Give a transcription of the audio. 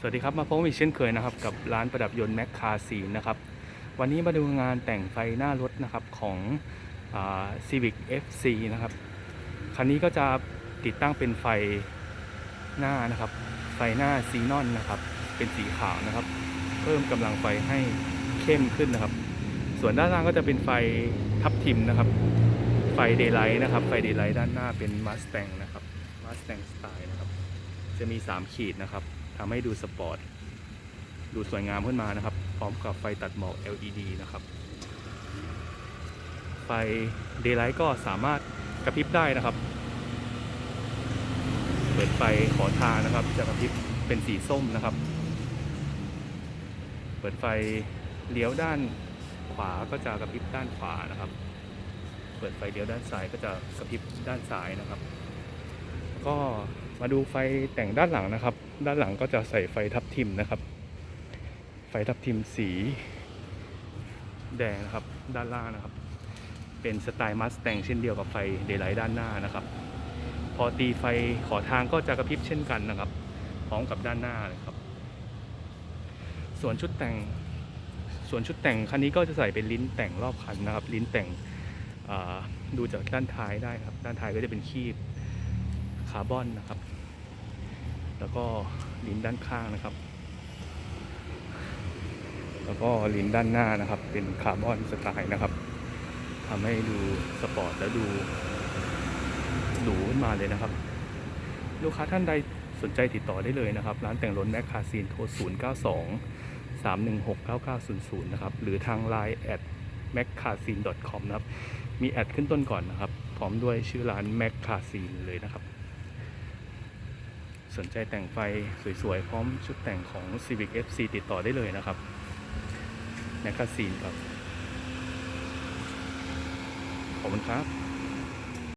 สวัสดีครับ มาพบกันอีกเช่นเคยนะครับ กับร้านประดับยนต์แมคคาซีนนะครับ วันนี้มาดูงานแต่งไฟหน้ารถนะครับของอ่า Civic FC นะครับ คันนี้ก็จะติดตั้งเป็นไฟหน้านะครับ ไฟหน้าซีนอนนะครับ เป็นสีขาวนะครับ เพิ่มกำลังไฟให้เข้มขึ้นนะครับ ส่วนด้านล่างก็จะเป็นไฟทับทิมนะครับ ไฟเดย์ไลท์นะครับ ไฟเดย์ไลท์ด้านหน้าเป็นมาส t ต n g นะครับมาส t ต n g สไตล์นะครับ จะมี 3 ขีดนะครับ ทำให้ดูสปอร์ต ดูสวยงามขึ้นมานะครับ พร้อมกับไฟตัดหมอก LED นะครับ ไฟ Daylight ก็สามารถกระพริบได้นะครับ เปิดไฟขอทางนะครับ จะกระพริบเป็นสีส้มนะครับ เปิดไฟเลี้ยวด้านขวาก็จะกระพริบด้านขวานะครับ เปิดไฟเลี้ยวด้านซ้ายก็จะกระพริบด้านซ้ายนะครับ มาดูไฟแต่งด้านหลังนะครับ ด้านหลังก็จะใส่ไฟทับทิมนะครับ ไฟทับทิมสี แดงนะครับ ด้านล่างนะครับ เป็นสไตล์มัสแตงเช่นเดียวกับไฟเดย์ไลท์ด้านหน้านะครับ พอตีไฟขอทางก็จะกระพริบเช่นกันนะครับ พร้อมกับด้านหน้าเลยครับ ส่วนชุดแต่ง ส่วนชุดแต่งคันนี้ก็จะใส่เป็นลิ้นแต่งรอบคันนะครับ ลิ้นแต่งดูจากด้านท้ายได้ครับ ด้านท้ายก็จะเป็นคีบคาร์บอนนะครับ แล้วก็ลิ้นด้านข้างนะครับ แล้วก็ลิ้นด้านหน้านะครับ เป็นคาร์บอนสไตล์นะครับทำให้ดูสปอร์ตและดูหรูขึ้นมาเลยนะครับ ลูกค้าท่านใดสนใจติดต่อได้เลยนะครับ ร้านแต่งรถแมคคาซีนโทร 0 9 2 3 1 6 9 9 0 0 นะครับ หรือทาง Line at m a c c a s i n com นะครับ มีแอดขึ้นต้นก่อนนะครับ พร้อมด้วยชื่อร้าน m a c c a s i n เลยนะครับ สนใจแต่งไฟสวยๆ พร้อมชุดแต่งของ Civic FC ติดต่อได้เลยนะครับแมกกาซีนครับ ขอบคุณครับ